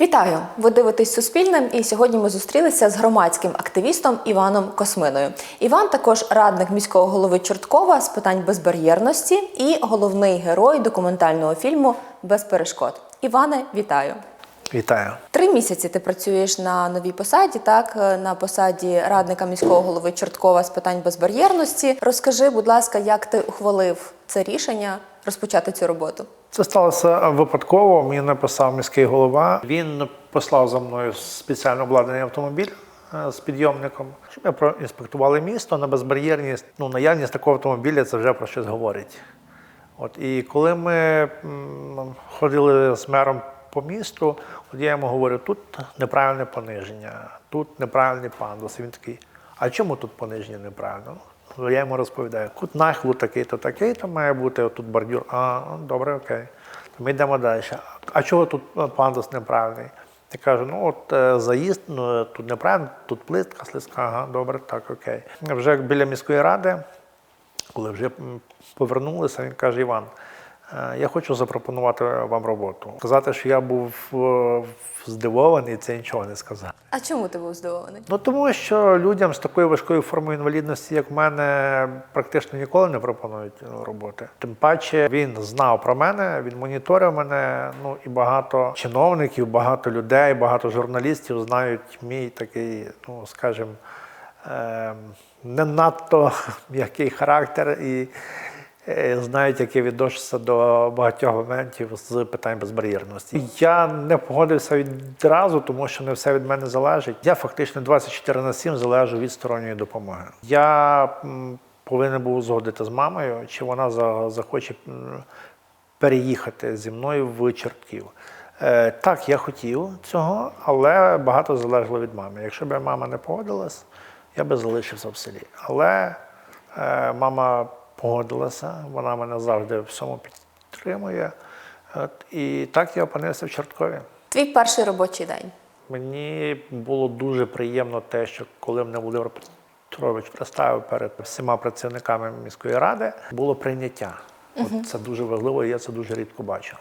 Вітаю! Ви дивитесь Суспільним, і сьогодні ми зустрілися з громадським активістом Іваном Косминою. Іван також радник міського голови Чорткова з питань безбар'єрності і головний герой документального фільму Без перешкод. Іване, вітаю! Вітаю. Три місяці ти працюєш на новій посаді, так е, на посаді радника міського голови Чорткова з питань безбар'єрності. Розкажи, будь ласка, як ти ухвалив це рішення розпочати цю роботу? Це сталося випадково. Мені написав міський голова. Він послав за мною спеціально обладнаний автомобіль е, з підйомником, щоб ми проінспектували місто на безбар'єрність. Ну, наявність такого автомобіля це вже про щось говорить. От і коли ми м, ходили з мером по місту, от я йому говорю, тут неправильне пониження, тут неправильний пандус. Він такий, а чому тут пониження неправильно? Ну, Я йому розповідаю, кут нахилу такий-то, такий-то має бути, тут бордюр. А, ну, добре, окей. Ми йдемо далі. А чого тут е, пандус неправильний? Я кажу, ну от е, заїзд, ну тут неправильно, тут плитка, слизька, ага, добре, так, окей. Вже біля міської ради коли вже повернулися, він каже: Іван, е, я хочу запропонувати вам роботу. Сказати, що я був е, здивований, це нічого не сказати. А чому ти був здивований? Ну тому що людям з такою важкою формою інвалідності, як в мене, практично ніколи не пропонують ну, роботи. Тим паче він знав про мене, він моніторив мене. Ну і багато чиновників, багато людей, багато журналістів знають мій такий, ну скажімо, ем, не надто м'який характер і е, знають, як я до багатьох моментів з питань безбар'єрності. Я не погодився відразу, тому що не все від мене залежить. Я фактично 24 на 7 залежу від сторонньої допомоги. Я повинен був узгодити з мамою, чи вона захоче переїхати зі мною в Чортків. Е, так, я хотів цього, але багато залежало від мами. Якщо б мама не погодилась, я би залишився в селі. Але е, мама погодилася, вона мене завжди в всьому підтримує. От, і так я опинився в Чорткові. Твій перший робочий день. Мені було дуже приємно те, що коли мене Володимир Петрович представив перед всіма працівниками міської ради, було прийняття. От це дуже важливо, і я це дуже рідко бачив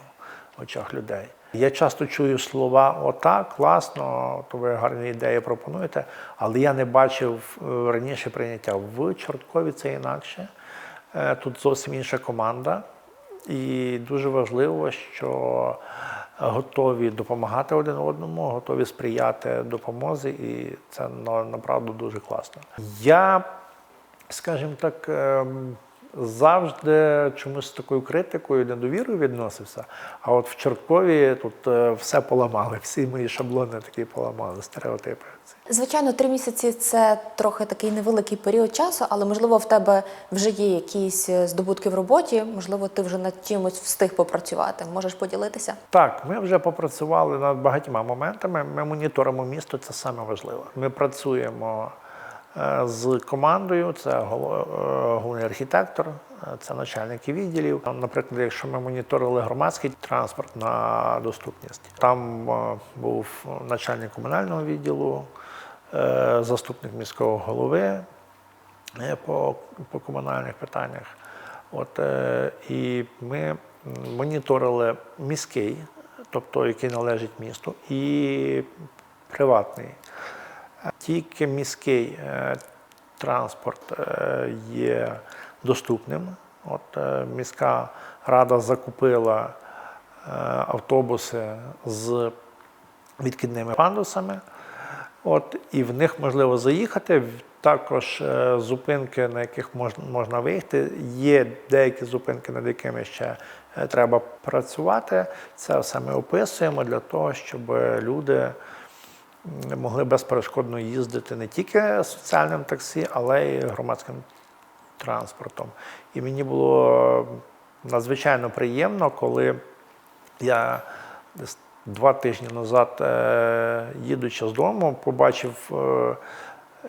в очах людей. Я часто чую слова отак, класно, то ви гарні ідеї пропонуєте, але я не бачив е, раніше прийняття. В Чорткові це інакше. Е, Тут зовсім інша команда. І дуже важливо, що готові допомагати один одному, готові сприяти допомозі, і це на- направду дуже класно. Я, скажімо так, ем, завжди чомусь з такою критикою, недовірою відносився. А от в Чорткові тут е, все поламали, всі мої шаблони такі поламали, стереотипи. Звичайно, три місяці це трохи такий невеликий період часу, але можливо в тебе вже є якісь е, здобутки в роботі, можливо, ти вже над чимось встиг попрацювати. Можеш поділитися? Так, ми вже попрацювали над багатьма моментами. Ми моніторимо місто, це саме важливо. Ми працюємо з командою, це е, головний архітектор, е, це начальники відділів. Наприклад, якщо ми моніторили громадський транспорт на доступність, там е, був начальник комунального відділу, е, заступник міського голови е, по, по комунальних питаннях. От, е, і ми моніторили міський, тобто який належить місту, і приватний. Тільки міський е, транспорт е, є доступним. От, е, міська рада закупила автобуси з відкидними пандусами. От, і в них можливо заїхати. Також зупинки, на яких можна, виїхати. Є деякі зупинки, над якими ще треба працювати. Це все ми описуємо для того, щоб люди могли безперешкодно їздити не тільки соціальним таксі, але й громадським транспортом. І мені було надзвичайно приємно, коли я десь два тижні назад, е, їдучи з дому, побачив е,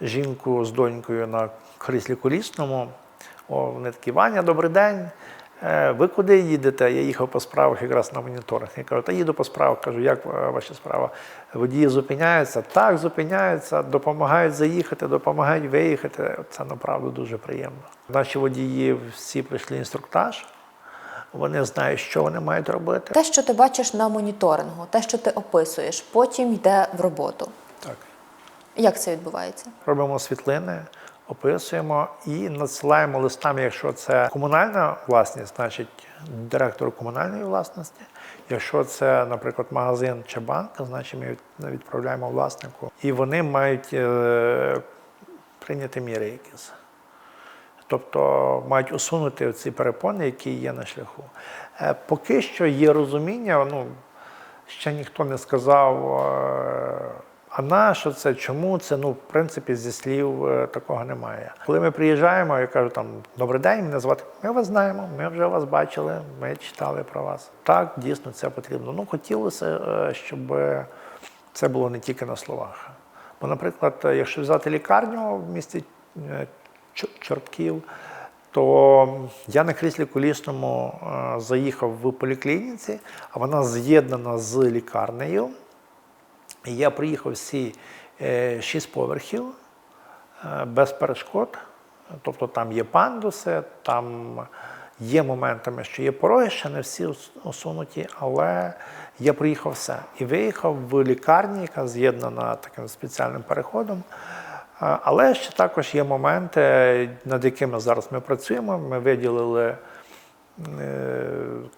жінку з донькою на кріслі колісному. О, вони такі, Ваня, добрий день. Е, Ви куди їдете? Я їхав по справах якраз на моніторах. Я кажу, та їду по справах. Кажу, як е, ваша справа? Водії зупиняються? Так, зупиняються, допомагають заїхати, допомагають виїхати. Це направду дуже приємно. Наші водії всі пройшли інструктаж. вони знають, що вони мають робити. Те, що ти бачиш на моніторингу, те, що ти описуєш, потім йде в роботу. Так. Як це відбувається? Робимо світлини, описуємо і надсилаємо листами, якщо це комунальна власність, значить директору комунальної власності. Якщо це, наприклад, магазин чи банк, значить ми відправляємо власнику. І вони мають е, прийняти міри якісь. Тобто мають усунути ці перепони, які є на шляху. Е, Поки що є розуміння, ну, ще ніхто не сказав, е, а на що це, чому це, ну, в принципі, зі слів е, такого немає. Коли ми приїжджаємо, я кажу там, добрий день, мене звати, ми вас знаємо, ми вже вас бачили, ми читали про вас. Так, дійсно, це потрібно. Ну, хотілося, е, щоб це було не тільки на словах. Бо, наприклад, якщо взяти лікарню в місті е, Чортків, то я на кріслі колісному е, заїхав в поліклініці, а вона з'єднана з лікарнею. Я приїхав всі е, шість поверхів е, без перешкод. Тобто там є пандуси, там є моментами, що є пороги, ще не всі усунуті, але я приїхав все. І виїхав в лікарні, яка з'єднана таким спеціальним переходом. Але ще також є моменти, над якими зараз ми працюємо. Ми виділили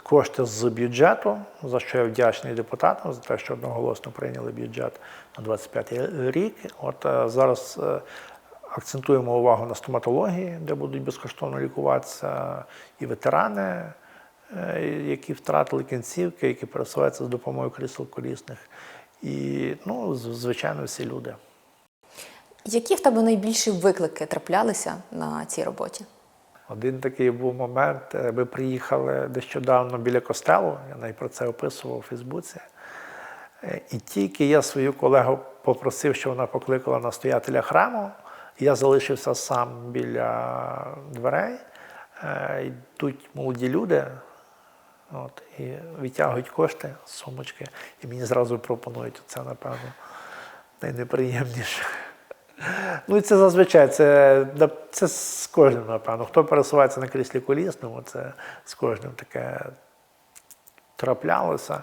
кошти з бюджету, за що я вдячний депутатам, за те, що одноголосно прийняли бюджет на 25 рік. От е, зараз е, акцентуємо увагу на стоматології, де будуть безкоштовно лікуватися і ветерани, е, які втратили кінцівки, які пересуваються з допомогою крісел колісних, і, ну, звичайно, всі люди. Які в тебе найбільші виклики траплялися на цій роботі? Один такий був момент. е, Ми приїхали нещодавно біля костелу, я навіть про це описував у Фейсбуці. Е, І тільки я свою колегу попросив, щоб вона покликала настоятеля храму, я залишився сам біля дверей. Е, Йдуть молоді люди от, і відтягують кошти сумочки, і мені зразу пропонують це, напевно, найнеприємніше. Ну і це зазвичай, це, це з кожним, напевно. Хто пересувається на кріслі колісному, це з кожним таке траплялося.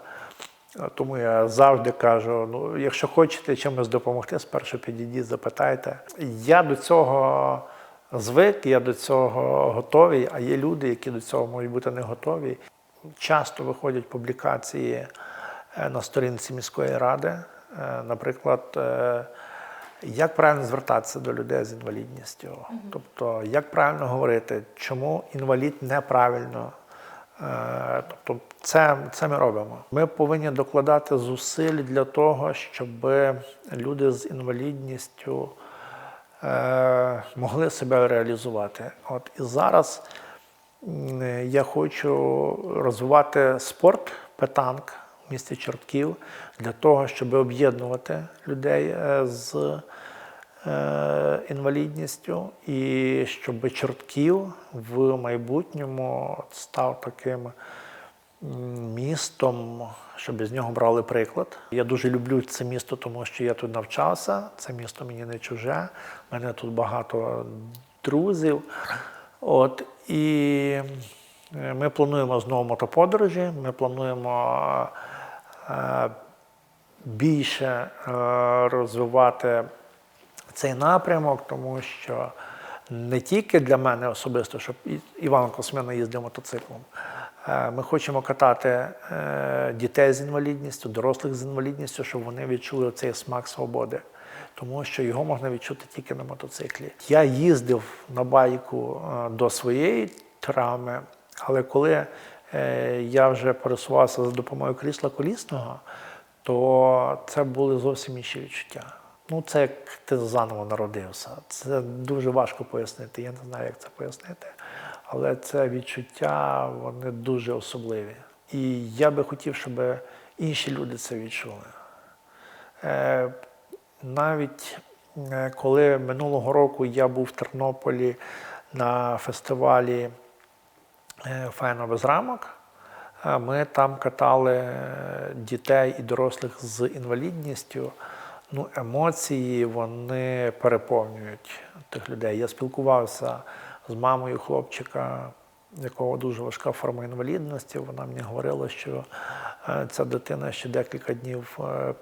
Тому я завжди кажу: ну, якщо хочете чимось допомогти, спершу підійдіть, запитайте. Я до цього звик, я до цього готовий, а є люди, які до цього можуть бути не готові. Часто виходять публікації е, на сторінці міської ради. Е, Наприклад, е, як правильно звертатися до людей з інвалідністю? Тобто, як правильно говорити, чому інвалід неправильно? Е, Тобто, це, це ми робимо. Ми повинні докладати зусиль для того, щоб люди з інвалідністю е, могли себе реалізувати. От і зараз я хочу розвивати спорт петанк в місті Чортків для того, щоб об'єднувати людей е, з е, інвалідністю, і щоб Чортків в майбутньому став таким містом, щоб з нього брали приклад. Я дуже люблю це місто, тому що я тут навчався. Це місто мені не чуже. У мене тут багато друзів. От, і е, ми плануємо знову мотоподорожі. Ми плануємо більше е, розвивати цей напрямок, тому що не тільки для мене особисто, щоб Іван Космина їздив мотоциклом. Е, Ми хочемо катати е, дітей з інвалідністю, дорослих з інвалідністю, щоб вони відчули цей смак свободи. Тому що його можна відчути тільки на мотоциклі. Я їздив на байку е, до своєї травми, але коли е, я вже пересувався за допомогою крісла колісного, то це були зовсім інші відчуття. Ну, це як ти заново народився. Це дуже важко пояснити. Я не знаю, як це пояснити. Але це відчуття, вони дуже особливі. І я би хотів, щоб інші люди це відчули. Е, навіть е, коли минулого року я був в Тернополі на фестивалі е, Файно без рамок, е, ми там катали е, дітей і дорослих з інвалідністю. Ну, емоції вони переповнюють тих людей. Я спілкувався з мамою хлопчика, якого дуже важка форма інвалідності. Вона мені говорила, що е, ця дитина ще декілька днів е,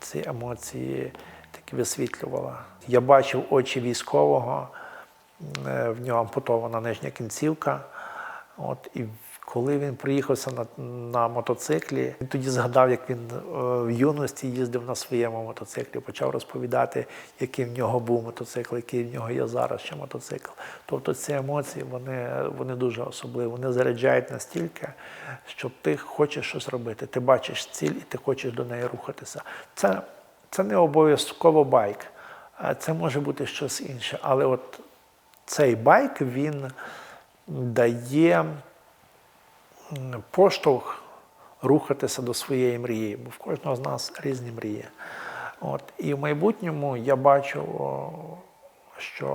ці емоції такі висвітлювала. Я бачив очі військового, е, в нього ампутована нижня кінцівка. От, і коли він приїхався на, на мотоциклі, він тоді згадав, як він е, в юності їздив на своєму мотоциклі, почав розповідати, який в нього був мотоцикл, який в нього є зараз ще мотоцикл. Тобто ці емоції вони, вони дуже особливі. Вони заряджають настільки, що ти хочеш щось робити. Ти бачиш ціль і ти хочеш до неї рухатися. Це, це не обов'язково байк, це може бути щось інше. Але от цей байк він дає поштовх рухатися до своєї мрії, бо в кожного з нас різні мрії. От. І в майбутньому я бачу, що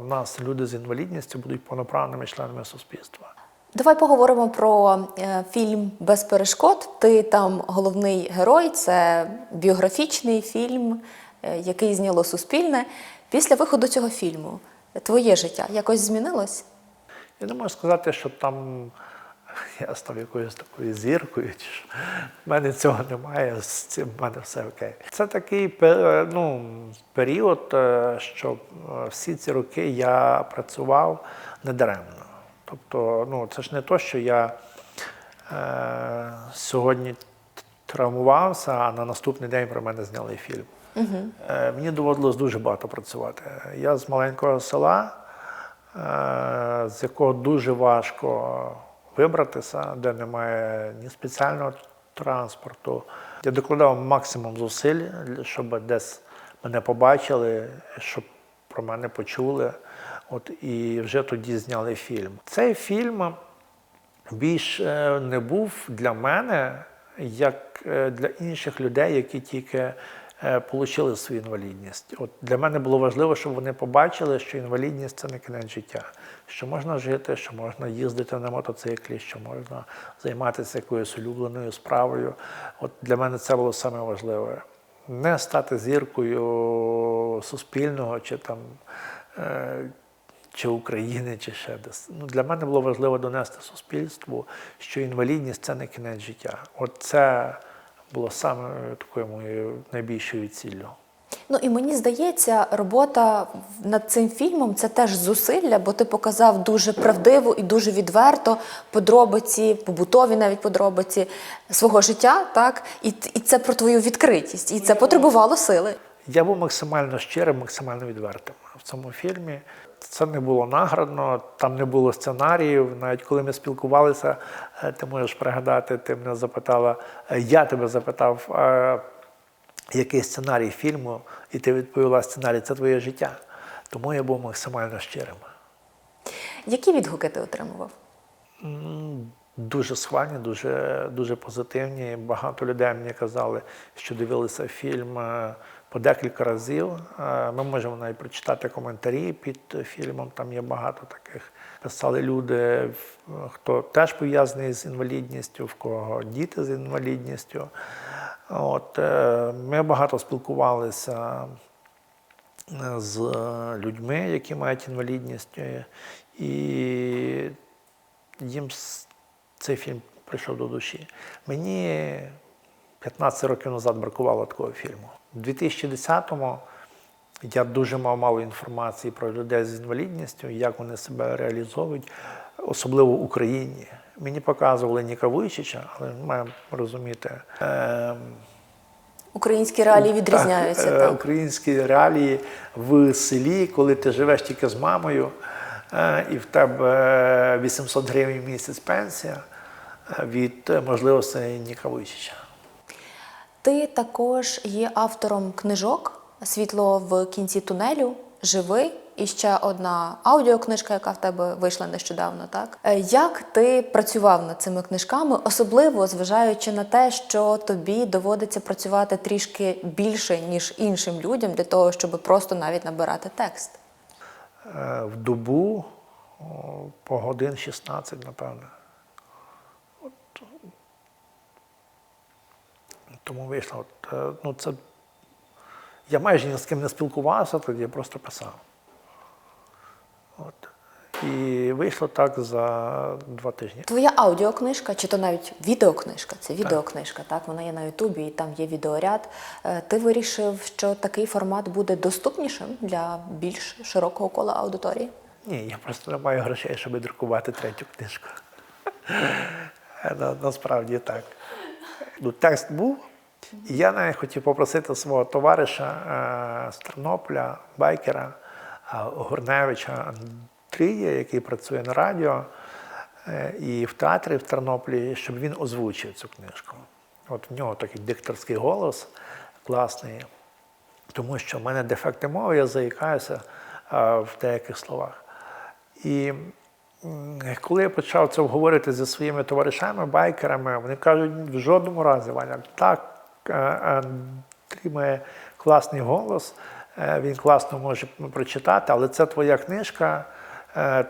в нас люди з інвалідністю будуть повноправними членами суспільства. Давай поговоримо про е, фільм Без перешкод. Ти там головний герой, це біографічний фільм, е, який зняло Суспільне. Після виходу цього фільму твоє життя якось змінилось? Я не можу сказати, що там я став якоюсь такою зіркою. Чи що. В мене цього немає, з цим в мене все окей. Це такий ну, період, е, що е, всі ці роки я працював недаремно. Тобто, ну, це ж не то, що я е, сьогодні травмувався, а на наступний день про мене зняли фільм. Е, Мені доводилось дуже багато працювати. Я з маленького села, з якого дуже важко вибратися, де немає ні спеціального транспорту. Я докладав максимум зусиль, щоб десь мене побачили, щоб про мене почули. От, і вже тоді зняли фільм. Цей фільм більш е, не був для мене, як е, для інших людей, які тільки е, отримали свою інвалідність. От для мене було важливо, щоб вони побачили, що інвалідність це не кінець життя, що можна жити, що можна їздити на мотоциклі, що можна займатися якоюсь улюбленою справою. От для мене це було саме важливе. Не стати зіркою суспільного чи там. е, чи України, чи ще десь. Ну, для мене було важливо донести суспільству, що інвалідність це не кінець життя. От це було саме такою моєю найбільшою ціллю. Ну і мені здається, робота над цим фільмом це теж зусилля, бо ти показав дуже правдиво і дуже відверто подробиці, побутові навіть подробиці свого життя, так і, і це про твою відкритість, і це потребувало сили. Я був максимально щирим, максимально відвертим в цьому фільмі. Це не було наградно, там не було сценаріїв. Навіть коли ми спілкувалися, е, ти можеш пригадати, ти мене запитала, е, я тебе запитав, е, який сценарій фільму, і ти відповіла, сценарій це твоє життя. Тому я був максимально щирим. Які відгуки ти отримував? Дуже схвальні, дуже, дуже позитивні. Багато людей мені казали, що дивилися фільм по декілька разів. Е, Ми можемо навіть прочитати коментарі під фільмом. Там є багато таких. Писали люди, хто теж пов'язаний з інвалідністю, в кого діти з інвалідністю. От, е, ми багато спілкувалися е, з людьми, які мають інвалідність, і їм цей фільм прийшов до душі. Мені 15 років назад бракувало такого фільму. У 2010-му я дуже мав мало інформації про людей з інвалідністю, як вони себе реалізовують, особливо в Україні. Мені показували Ніка Вуйчича, але ми маємо розуміти. ем, Українські реалії відрізняються. так, е, Так, Українські реалії в селі, коли ти живеш тільки з мамою, е, і в тебе 800 гривень в місяць пенсія е, від е, можливостей Ніка Вуйчича. Ти також є автором книжок Світло в кінці тунелю, Живий і ще одна аудіокнижка, яка в тебе вийшла нещодавно. Так Е, як ти працював над цими книжками, особливо зважаючи на те, що тобі доводиться працювати трішки більше ніж іншим людям для того, щоб просто навіть набирати текст? Е, В добу по годин 16, напевно. Тому вийшло. От, е, ну, це, я майже ні з ким не спілкувався, тоді я просто писав. От. І вийшло так за два тижні. Твоя аудіокнижка, чи то навіть відеокнижка, це відеокнижка, так вона є на Ютубі, і там є відеоряд. Е, Ти вирішив, що такий формат буде доступнішим для більш широкого кола аудиторії? Ні, я просто не маю грошей, щоб друкувати третю книжку. Насправді так. Ну, текст був. Я навіть хотів попросити свого товариша е, з Тернополя, байкера е, Горневича Андрія, який працює на радіо е, і в театрі в Тернополі, щоб він озвучив цю книжку. От в нього такий дикторський голос класний, тому що в мене дефекти мови, я заїкаюся в деяких словах. І коли я почав це обговорити зі своїми товаришами, байкерами, вони кажуть, в жодному разі, Ваня, так, е, Андрій має класний голос, е, він класно може прочитати, але це твоя книжка, е,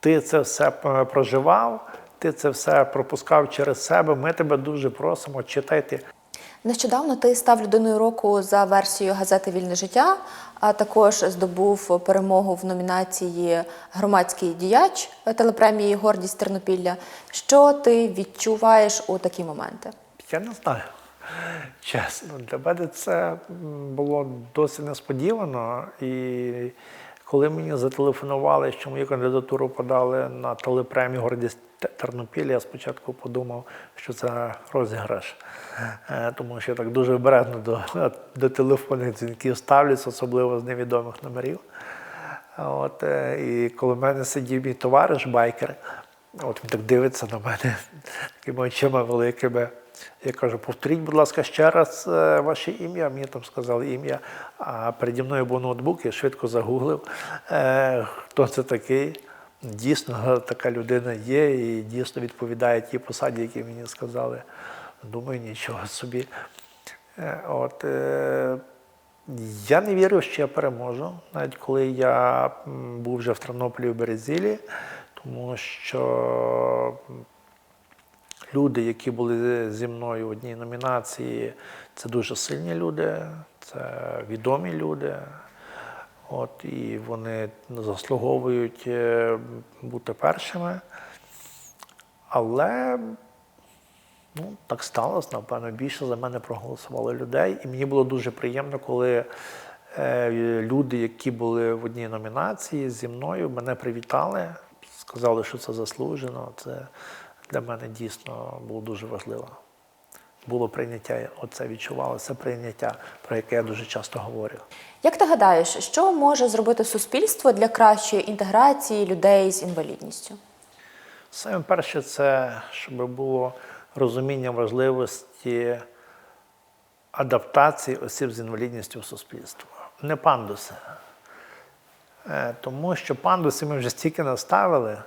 ти це все проживав, ти це все пропускав через себе. Ми тебе дуже просимо, читайте. Нещодавно ти став людиною року за версією газети Вільне життя, а також здобув перемогу в номінації Громадський діяч телепремії Гордість Тернопілля. Що ти відчуваєш у такі моменти? Я не знаю. Чесно, для мене це було досить несподівано. І коли мені зателефонували, що мою кандидатуру подали на телепремію Гордість Те- Тернопілля, я спочатку подумав, що це розіграш. Е, Тому що я так дуже обережно до, до телефонних дзвінків ставлюся, особливо з невідомих номерів. От, е, і коли в мене сидів мій товариш, байкер, от він так дивиться на мене такими очима великими. Я кажу, повторіть, будь ласка, ще раз е, ваше ім'я. Мені там сказали ім'я. А переді мною був ноутбук, я швидко загуглив, е, хто це такий. Дійсно, така людина є і дійсно відповідає тій посаді, які мені сказали. Думаю, нічого собі. Е, От, я не вірив, що я переможу, навіть коли я був вже в Тернополі в Березілі, тому що люди, які були зі мною в одній номінації, це дуже сильні люди, це відомі люди. От, і вони заслуговують е, бути першими. Але Ну, так сталося, напевно, більше за мене проголосували людей. І мені було дуже приємно, коли е, люди, які були в одній номінації зі мною, мене привітали, сказали, що це заслужено. Це для мене дійсно було дуже важливо. Було прийняття, оце відчувалося прийняття, про яке я дуже часто говорю. Як ти гадаєш, що може зробити суспільство для кращої інтеграції людей з інвалідністю? Саме перше, це щоб було розуміння важливості адаптації осіб з інвалідністю в суспільство. Не пандуси. Е, Тому що пандуси ми вже стільки наставили,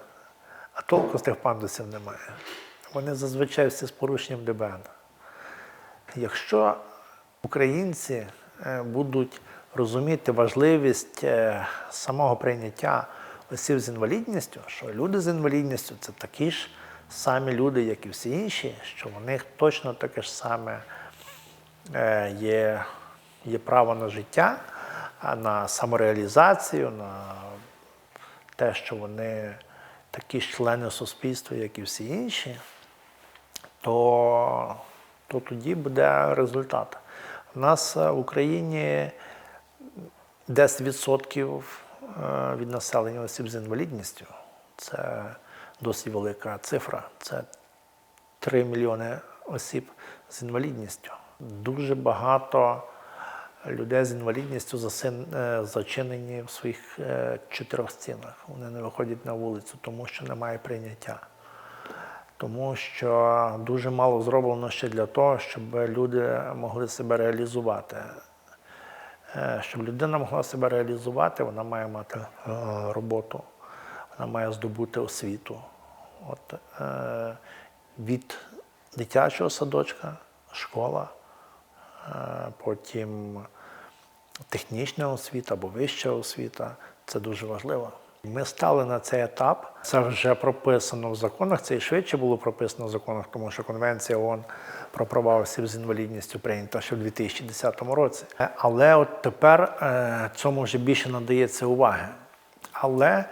а толку з тих пандусів немає. Вони зазвичай всі з порушенням ДБН. Якщо українці е, будуть розуміти важливість е, самого прийняття осіб з інвалідністю, що люди з інвалідністю це такі ж самі люди, як і всі інші, що у них точно таке ж саме е, є, є право на життя, на самореалізацію, на те, що вони такі ж члени суспільства, як і всі інші, то, то тоді буде результат. У нас е, в Україні 10% е, від населення осіб з інвалідністю. Це досить велика цифра. Це 3 мільйони осіб з інвалідністю. Дуже багато людей з інвалідністю е, зачинені в своїх е, чотирьох стінах. Вони не виходять на вулицю, тому що немає прийняття. Тому що дуже мало зроблено ще для того, щоб люди могли себе реалізувати. Е, Щоб людина могла себе реалізувати, вона має мати роботу, вона має здобути освіту. От, від дитячого садочка, школа, потім технічна освіта або вища освіта це дуже важливо. Ми стали на цей етап. Це вже прописано в законах. Це і швидше було прописано в законах, тому що Конвенція ООН про права осіб з інвалідністю прийнята ще в 2010 році. Е, Але от тепер е, цьому вже більше надається уваги. Але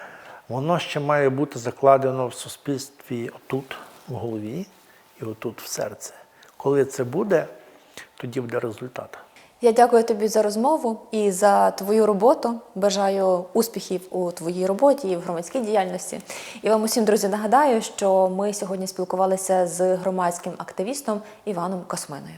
Воно ще має бути закладено в суспільстві отут, в голові, і отут в серці. Коли це буде, тоді буде результат. Я дякую тобі за розмову і за твою роботу. Бажаю успіхів у твоїй роботі і в громадській діяльності. І вам усім, друзі, нагадаю, що ми сьогодні спілкувалися з громадським активістом Іваном Косминою.